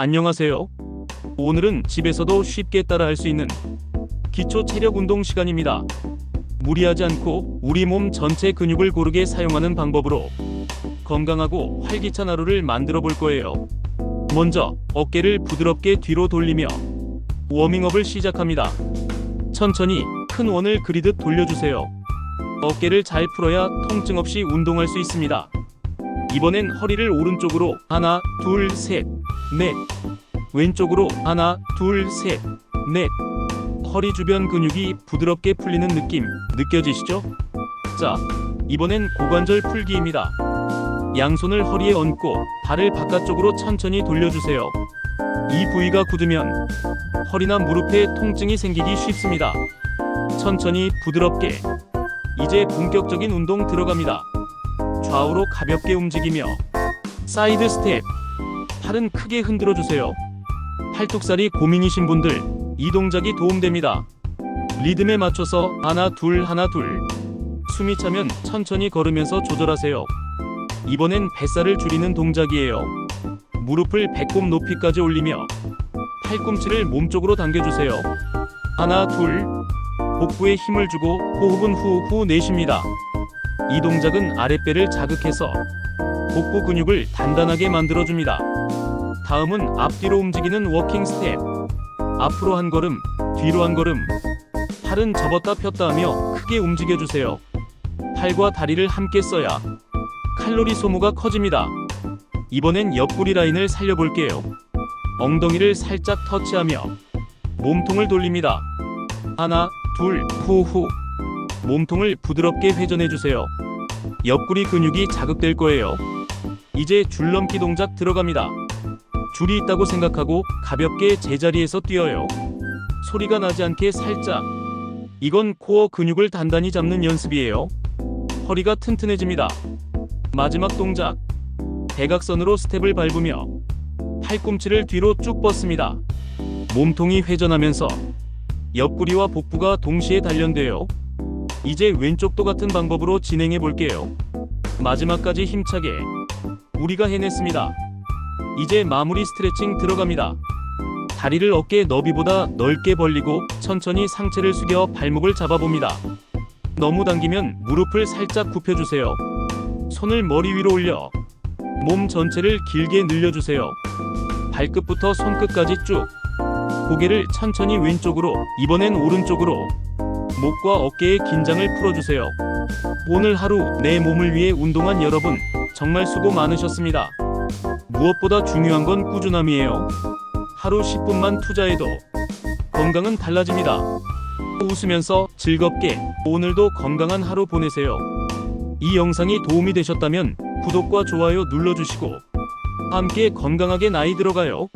안녕하세요. 오늘은 집에서도 쉽게 따라할 수 있는 기초 체력 운동 시간입니다. 무리하지 않고 우리 몸 전체 근육을 고르게 사용하는 방법으로 건강하고 활기찬 하루를 만들어 볼 거예요. 먼저 어깨를 부드럽게 뒤로 돌리며 워밍업을 시작합니다. 천천히 큰 원을 그리듯 돌려주세요. 어깨를 잘 풀어야 통증 없이 운동할 수 있습니다. 이번엔 허리를 오른쪽으로 하나, 둘, 셋, 넷. 왼쪽으로 하나, 둘, 셋, 넷. 허리 주변 근육이 부드럽게 풀리는 느낌 느껴지시죠? 자, 이번엔 고관절 풀기입니다. 양손을 허리에 얹고 발을 바깥쪽으로 천천히 돌려주세요. 이 부위가 굳으면 허리나 무릎에 통증이 생기기 쉽습니다. 천천히 부드럽게 이제 본격적인 운동 들어갑니다. 좌우로 가볍게 움직이며 사이드 스텝 팔은 크게 흔들어 주세요. 팔뚝살이 고민이신 분들 이 동작이 도움됩니다. 리듬에 맞춰서 하나 둘 하나 둘 숨이 차면 천천히 걸으면서 조절하세요. 이번엔 뱃살을 줄이는 동작이에요. 무릎을 배꼽 높이까지 올리며 팔꿈치를 몸쪽으로 당겨주세요. 하나 둘 복부에 힘을 주고 호흡은 후후 내쉽니다. 이 동작은 아랫배를 자극해서 복부 근육을 단단하게 만들어줍니다. 다음은 앞뒤로 움직이는 워킹 스텝. 앞으로 한 걸음, 뒤로 한 걸음. 팔은 접었다 폈다 하며 크게 움직여주세요. 팔과 다리를 함께 써야 칼로리 소모가 커집니다. 이번엔 옆구리 라인을 살려볼게요. 엉덩이를 살짝 터치하며 몸통을 돌립니다. 하나, 둘, 후후. 몸통을 부드럽게 회전해주세요. 옆구리 근육이 자극될 거예요. 이제 줄넘기 동작 들어갑니다. 줄이 있다고 생각하고 가볍게 제자리에서 뛰어요. 소리가 나지 않게 살짝. 이건 코어 근육을 단단히 잡는 연습이에요. 허리가 튼튼해집니다. 마지막 동작. 대각선으로 스텝을 밟으며 팔꿈치를 뒤로 쭉 뻗습니다. 몸통이 회전하면서 옆구리와 복부가 동시에 단련돼요. 이제 왼쪽도 같은 방법으로 진행해 볼게요. 마지막까지 힘차게. 우리가 해냈습니다. 이제 마무리 스트레칭 들어갑니다. 다리를 어깨 너비보다 넓게 벌리고 천천히 상체를 숙여 발목을 잡아봅니다. 너무 당기면 무릎을 살짝 굽혀주세요. 손을 머리 위로 올려 몸 전체를 길게 늘려주세요. 발끝부터 손끝까지 쭉. 고개를 천천히 왼쪽으로, 이번엔 오른쪽으로. 목과 어깨의 긴장을 풀어주세요. 오늘 하루 내 몸을 위해 운동한 여러분, 정말 수고 많으셨습니다. 무엇보다 중요한 건 꾸준함이에요. 하루 10분만 투자해도 건강은 달라집니다. 웃으면서 즐겁게 오늘도 건강한 하루 보내세요. 이 영상이 도움이 되셨다면 구독과 좋아요 눌러주시고 함께 건강하게 나이 들어가요.